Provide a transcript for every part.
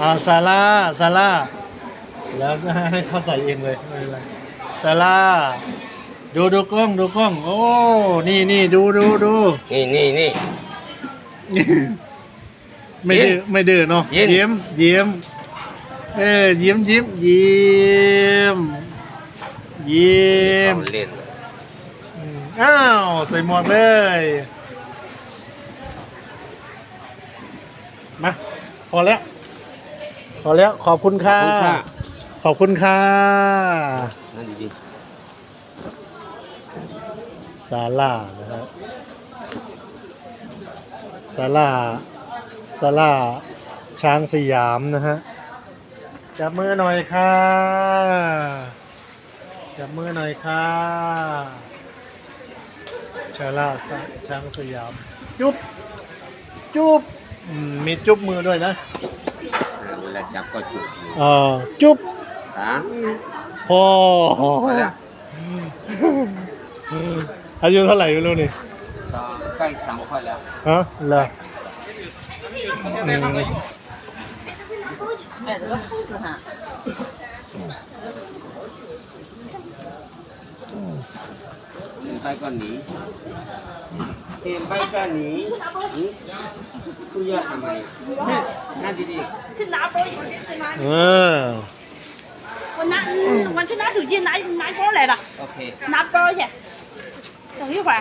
อ่าซาร่าซาร่าแล้วให้เขาใส่เองเลยไม่เป็นไรซาร่าดูดูกล้องดูกล้อง โอ้ นี่นี่ดูดูดูนี่นี่นี่ไม่ดื้อไม่ดื้อเนาะยิ้มยิ้มยิ้มเออยิ้มยิ้มยิ้มยิ้มเอาเล่นอืมอ้าวใส่หมวกเลยมาพอแล้ว พอแล้วขอบคุณค่ะ ขอบคุณค่ะขอบคุณค่ะนั่นดีซาร่านะครับซาร่าซาร่าช้างสยามนะฮะ จับมือหน่อยค่ะ จับมือหน่อยค่ะซาร่าช้างสยาม จุ๊บ จุ๊บอืมมีจุ๊บมือด้วยนะๆเวลา จับก็จุบอ่เออจุ๊บฮะพ่อแล้อายุเท่าไหร่ไม่รู้นี่สองใกล้สามค่อแล้วฮะเหรอแม่จะก็พูดนะ ไปก็หนีเห็นไปก็หนีกูอยากทำไมนั่นดี 去拿包， เออ 我拿，嗯我去拿手机，拿拿包来了， ๆโอเค 拿包去。等一会儿，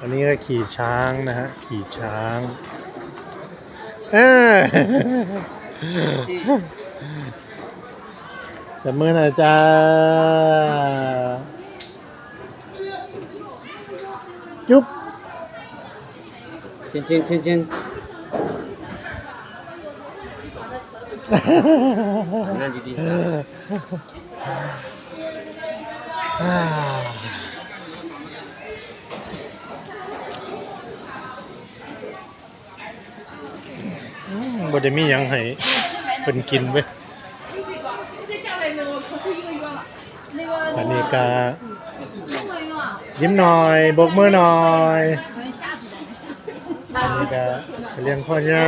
อันนี้ก็ขี่ช้างนะฮะ ขี่ช้าง เออ จับมือหน่อยจ้า จุ๊บชินชินชินชินนั่นดีอ่าอืมบ่ได้มีหยังให้เพิ่นกินเว้ย อันนี้ก็ยิ้มหน่อยบกมือหน่อยอันนี้ก็เลี้ยงพ่อย่า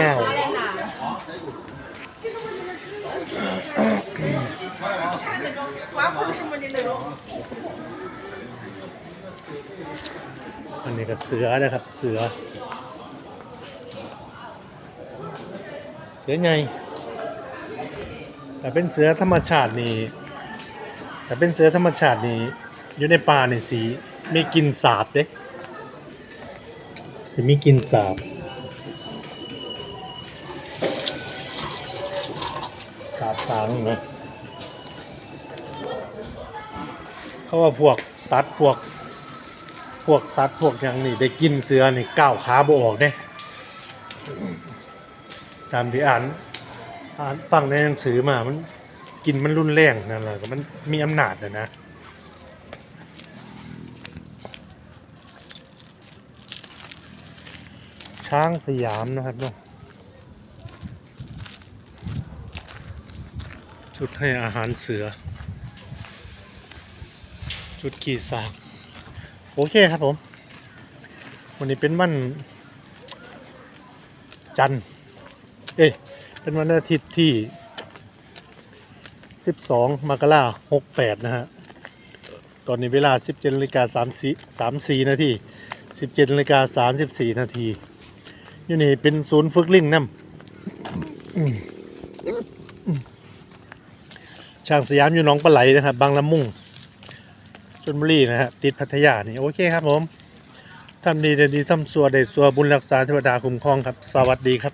อันนี้ก็เสือนะครับ เสือ เสือไงแต่เป็นเสือธรรมชาตินี่ แต่เป็นเสือธรรมชาตินี่อยู่ในป่านี่สีไมีกลินสาบเด้สิมีกลินสาบสาบสางนะเขาว่าพวกสัตว์พวก พวกสัตว์พวกอย่างนี้ได้กินเสือนี่ก้าวขาบออกเด้ตามที่อ่านอ่านฟังในหนังสือมามัน กินมันรุนแรงนั่นแหละมันมีอำนาจนะนะช้างสยามนะครับเนาะชุดให้อาหารเสือ ชุดขี่สากโอเคครับผม วันนี้เป็นวันจันทร์เอ้ยเป็นวันอาทิตย์ที่ 12มกราคม68นะฮะ ตอนนี้เวลา 17นาฬิกา34นาที17นาฬิกา34นาทีอยู่นี่เป็นศูนย์ฝึกลิงน้ำอืมช่างสยามอยู่หน้องปลาไหลนะครับ บางละมุงชนบุรีนะฮะ ติดพัทยานี่ โอเคครับผมทำดีได้ดีทำสัวได้สัวบุญรักษาเทวดาคุ้มครองครับ สวัสดีครับ